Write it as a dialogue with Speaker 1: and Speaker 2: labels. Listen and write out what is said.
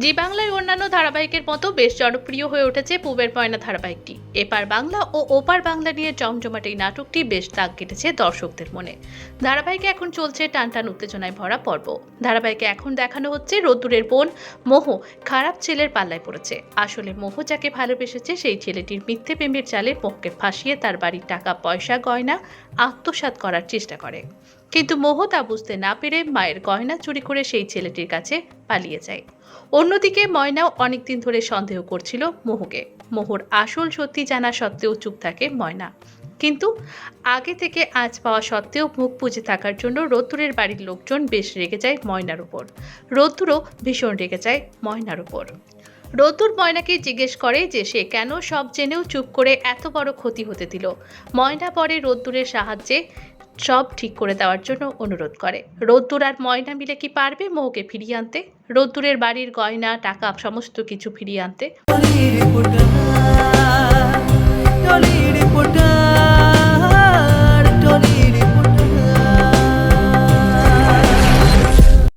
Speaker 1: জি বাংলায় অন্যান্য ধারাবাহিকের মতো বেশ জনপ্রিয় হয়ে উঠেছে পূবের ময়না ধারাবাহিকটি। এপার বাংলা ও ওপার বাংলা নিয়ে জমজমাট এই নাটকটি বেশ দাগ কেটেছে দর্শকদের মনে। ধারাবাহিকে এখন চলছে টানটান উত্তেজনায় ভরা পর্ব। ধারাবাহিকে এখন দেখানো হচ্ছে রোদ্দুরের বোন মোহ, খারাপ ছেলের পাল্লায় পড়েছে। আসলে মোহ যাকে ভালোবেসেছে, সেই ছেলেটির মিথ্যে প্রেমের চালে মোহকে ফাঁসিয়ে তার বাড়ির টাকা পয়সা গয়না আত্মসাৎ করার চেষ্টা করে। কিন্তু মোহ তা বুঝতে না পেরে মায়ের গয়না চুরি করে সেই ছেলেটির কাছে পালিয়ে যায়। অন্যদিকে ময়নাও অনেকদিন ধরে সন্দেহ করছিল মোহকে। মোহর আসল সত্যি জানা সত্ত্বেও চুপ থাকে ময়না। কিন্তু আগে থেকে আজ পাওয়া সত্ত্বেও মুখ পুজে থাকার জন্য রোদ্দুরের বাড়ির লোকজন বেশ রেগে যায় ময়নার উপর। রোদ্দুরও ভীষণ রেগে যায় ময়নার উপর। রোদ্দুর ময়নাকে জিজ্ঞেস করে যে সে কেন সব জেনেও চুপ করে এত বড় ক্ষতি হতে দিল। ময়না পরে রোদ্দুরের সাহায্যে সব ঠিক করে দেওয়ার জন্য অনুরোধ করে। রোদ্দুর আর ময়না মিলে কি পারবে মোহকে ফিরিয়ে আনতে? রোদ্দুরের বাড়ির গয়না, টাকা, সমস্ত কিছু ফিরিয়ে আনতে?